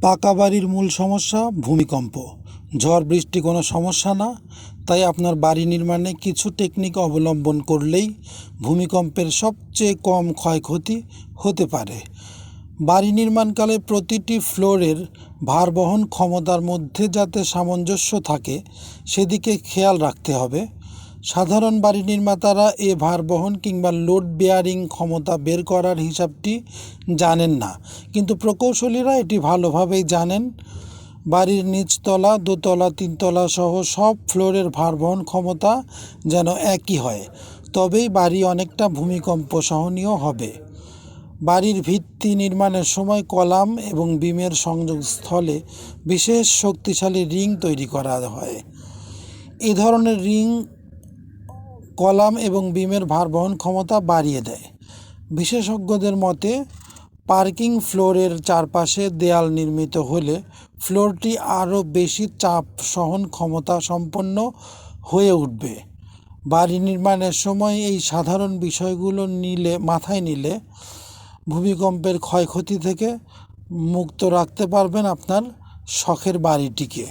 পাকা বাড়ির মূল সমস্যা ভূমিকম্প। ঝড়, বৃষ্টি কোনো সমস্যা না, তাই আপনার বাড়ি নির্মাণে কিছু টেকনিক অবলম্বন করলেই ভূমিকম্পের সবচেয়ে কম ক্ষয়ক্ষতি হতে পারে। বাড়ি নির্মাণকালে প্রতিটি ফ্লোরের ভারবহন ক্ষমতার মধ্যে যাতে সামঞ্জস্য থাকে, সেদিকে খেয়াল রাখতে হবে। সাধারণ বাড়ি নির্মাতারা এ ভারবহন কিংবা লোড বেয়ারিং ক্ষমতা বের করার হিসাবটি জানেন না। কিন্তু প্রকৌশলীরা এটি ভালোভাবেই জানেন। বাড়ির নিচতলা, দোতলা, তিনতলা সহ সব ফ্লোরের ভারবহন ক্ষমতা যেন একই হয়, তবেই বাড়ি অনেকটা ভূমিকম্প সহনীয় হবে। বাড়ির ভিত্তি নির্মাণের সময় কলাম এবং বিমের সংযোগস্থলে বিশেষ শক্তিশালী রিং তৈরি করা হয়। এ ধরনের রিং কলাম এবং বিমের ভারবহন ক্ষমতা বাড়িয়ে দেয়। বিশেষজ্ঞদের মতে, পার্কিং ফ্লোরের চারপাশে দেয়াল নির্মিত হলে ফ্লোরটি আরও বেশি চাপ সহন ক্ষমতা সম্পন্ন হয়ে উঠবে। বাড়ি নির্মাণের সময় এই সাধারণ বিষয়গুলো নিলে, মাথায় নিলে ভূমিকম্পের ক্ষয়ক্ষতি থেকে মুক্ত রাখতে পারবেন আপনার শখের বাড়িটিকে।